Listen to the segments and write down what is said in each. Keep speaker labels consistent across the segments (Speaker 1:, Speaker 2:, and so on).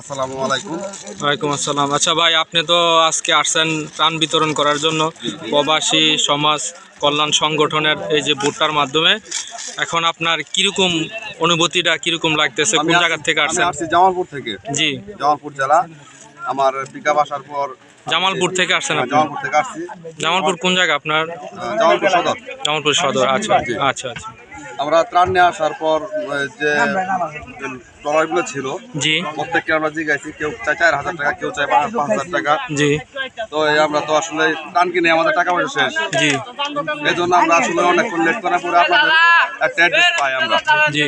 Speaker 1: আসসালামু আলাইকুম।
Speaker 2: ওয়ালাইকুম আসসালাম। আচ্ছা ভাই আপনি তো আজকে আসছেন ত্রাণ বিতরণ করার জন্য। প্রবাসী সমাজ কল্যাণ সংগঠনের এই যে ভুট্টার মাধ্যমে। এখন আপনার কীরকম অনুভূতিটা কীরকম লাগতেছে? কোন
Speaker 1: আমি
Speaker 2: জায়গা থেকে আসছেন?
Speaker 1: আসছি জামালপুর থেকে।
Speaker 2: জি।
Speaker 1: জামালপুর জেলা। আমার পিক আপ আসার পর
Speaker 2: জামালপুর থেকে আসছেন আপনি?
Speaker 1: জামালপুর থেকে আসছি।
Speaker 2: জামালপুর কোন জায়গা আপনার?
Speaker 1: জামালপুর সদর।
Speaker 2: জামালপুর সদর আচ্ছা আচ্ছা আচ্ছা।
Speaker 1: আমরা ত্রাণ নিয়ে আসার পর যে ট্রলারগুলো ছিল
Speaker 2: জি।
Speaker 1: প্রত্যেককে আমরা জিজ্ঞাসি কেউ চাই চার হাজার টাকা কেউ চাই পাঁচ পাঁচ হাজার টাকা।
Speaker 2: জি।
Speaker 1: তো আমরা তো আসলে ত্রাণ কিনে আমাদের টাকা পয়সা শেষ।
Speaker 2: জি।
Speaker 1: এই জন্য আমরা আসলে অনেকক্ষণ লেট করার পরে আপনাদের একটা অ্যাড্রেস পাই আমরা।
Speaker 2: জি।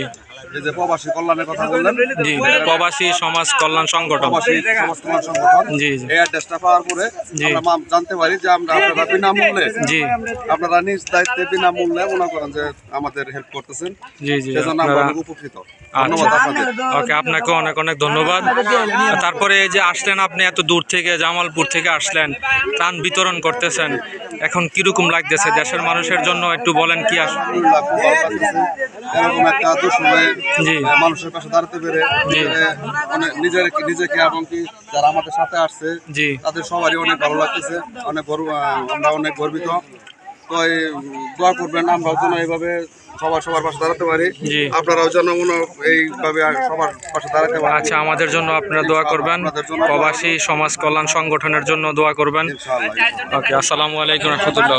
Speaker 1: এই যে প্রবাসী কল্যাণের কথা বললেন।
Speaker 2: জি প্রবাসী সমাজ কল্যাণ সংগঠন।
Speaker 1: প্রবাসী সমাজ কল্যাণ সংগঠন।
Speaker 2: জি জি।
Speaker 1: এই অ্যাড্রেসটা পাওয়ার পরে আমরা জানতে পারি যে আমরা আপনারা বিনামূল্যে
Speaker 2: জি
Speaker 1: আপনারা নিজ দায়িত্বে বিনামূল্যে মনে করেন যে আমাদের হেল্প করতেছেন।
Speaker 2: জি জি।
Speaker 1: সেজন্য আমরা উপকৃত।
Speaker 2: ওকে আপনাকে অনেক অনেক ধন্যবাদ। তারপরে এই যে আসলেন আপনি এত দূর থেকে জামালপুর থেকে আসলেন ত্রাণ বিতরণ করতেছেন। এখন কীরকম লাগতেছে দেশের মানুষের জন্য একটু বলেন কি আস।
Speaker 1: এরকম একটা। মানুষের পাশে দাঁড়াতে পেরে নিজের নিজেকে কি যারা আমাদের সাথে আসছে তাদের সবারই অনেক ভালো লাগতেছে, অনেক আমরা অনেক গর্বিত উম, দোয়া করবেন আমরাও যেন এইভাবে সবার সবার পাশে দাঁড়াতে পারি। আপনারাও যেন এইভাবে সবার পাশে দাঁড়াতে পারেন।
Speaker 2: আচ্ছা আমাদের জন্য আপনারা দোয়া করবেন। প্রবাসী সমাজ কল্যাণ সংগঠনের জন্য দোয়া করবেন। ওকে আসসালামু আলাইকুম রহমতুল্লাহ।